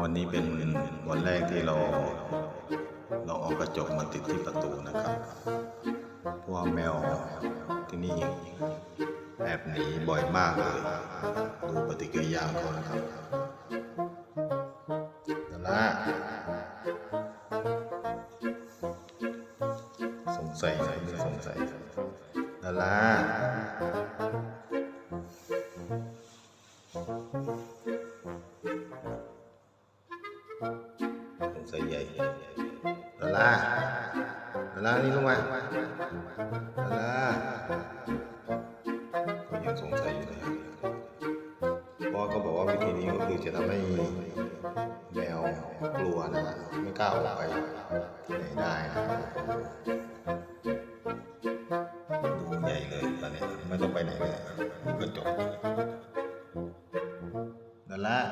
วันนี้เป็นวันแรกที่เราเราเอากระจกมาติดที่ประตูนะครับ เพราะว่าแมวที่นี่แอบหนีบ่อยมากเลย ดูปฏิกิริยาเขานะครับดาราสงสัยนะไม่สงสัยดารา ใส่ใหญ่ลาลาลาลานี่ลงมาลาลาก็ยังสงสัยอยู่นะพ่อก็บอกว่าวิธีนี้ก็คือจะทำให้แมวกลัวนะไม่กล้าออกไปไหนได้นะดูใหญ่เลยตอนนี้ไม่ต้องไปไหนเลยก็จบนั่นละ